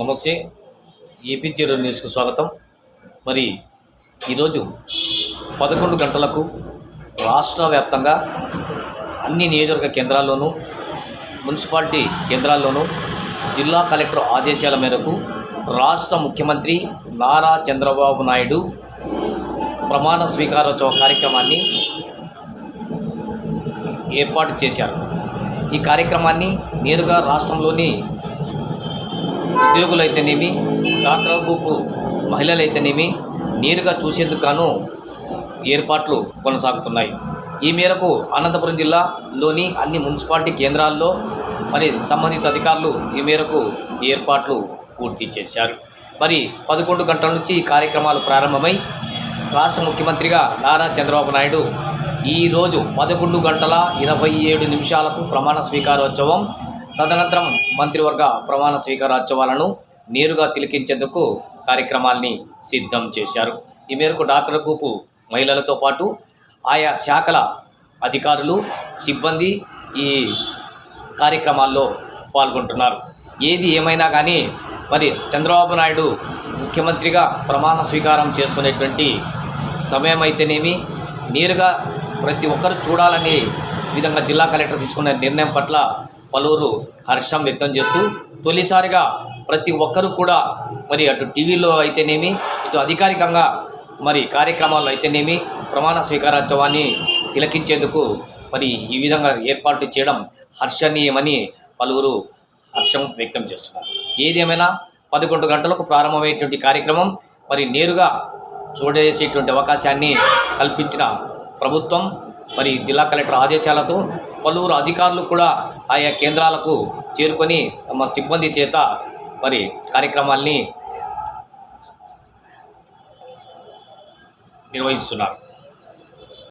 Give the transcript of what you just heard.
నమస్తే. AP zero న్యూస్కు స్వాగతం. మరి ఈరోజు పదకొండు గంటలకు రాష్ట్ర వ్యాప్తంగా అన్ని నియోజకవర్గ కేంద్రాల్లోనూ మున్సిపాలిటీ కేంద్రాల్లోనూ జిల్లా కలెక్టర్ ఆదేశాల మేరకు రాష్ట్ర ముఖ్యమంత్రి నారా చంద్రబాబు నాయుడు ప్రమాణ స్వీకారోత్సవ కార్యక్రమాన్ని ఏర్పాటు చేశారు. ఈ కార్యక్రమాన్ని నేరుగా రాష్ట్రంలోని ఉద్యోగులైతేనేమి డాక్టర్ మహిళలైతేనేమి నేరుగా చూసేందుకు గాను ఏర్పాట్లు కొనసాగుతున్నాయి. ఈ మేరకు అనంతపురం జిల్లాలోని అన్ని మున్సిపాలిటీ కేంద్రాల్లో మరి సంబంధిత అధికారులు ఈ మేరకు ఏర్పాట్లు పూర్తి చేశారు. మరి పదకొండు గంటల నుంచి ఈ కార్యక్రమాలు ప్రారంభమై రాష్ట్ర ముఖ్యమంత్రిగా నారా చంద్రబాబు నాయుడు ఈరోజు పదకొండు గంటల ఇరవై ఏడు నిమిషాలకు ప్రమాణ స్వీకారోత్సవం తదనంతరం మంత్రివర్గ ప్రమాణ స్వీకారోత్సవాలను నేరుగా తిలకించేందుకు కార్యక్రమాల్ని సిద్ధం చేశారు. ఈ మేరకు డాక్టర్ కూపు మహిళలతో పాటు ఆయా శాఖల అధికారులు సిబ్బంది ఈ కార్యక్రమాల్లో పాల్గొంటున్నారు. ఏది ఏమైనా కానీ మరి చంద్రబాబు నాయుడు ముఖ్యమంత్రిగా ప్రమాణ స్వీకారం చేసుకునేటువంటి సమయం అయితేనేమి నేరుగా ప్రతి ఒక్కరు చూడాలనే విధంగా జిల్లా కలెక్టర్ తీసుకున్న నిర్ణయం పట్ల పలువురు హర్షం వ్యక్తం చేస్తూ తొలిసారిగా ప్రతి ఒక్కరూ కూడా మరి అటు టీవీలో అయితేనేమి ఇటు అధికారికంగా మరి కార్యక్రమాల్లో అయితేనేమి ప్రమాణ స్వీకారోత్సవాన్ని తిలకించేందుకు మరి ఈ విధంగా ఏర్పాటు చేయడం హర్షణీయమని పలువురు హర్షం వ్యక్తం చేస్తున్నారు. ఏదేమైనా పదకొండు గంటలకు ప్రారంభమయ్యేటువంటి కార్యక్రమం మరి నేరుగా చూడేసేటువంటి అవకాశాన్ని కల్పించిన ప్రభుత్వం మరి జిల్లా కలెక్టర్ ఆదేశాలతో పలువురు అధికారులు కూడా ఆయా కేంద్రాలకు చేరుకొని తమ సిబ్బంది చేత మరి కార్యక్రమాల్ని నిర్వహిస్తున్నారు.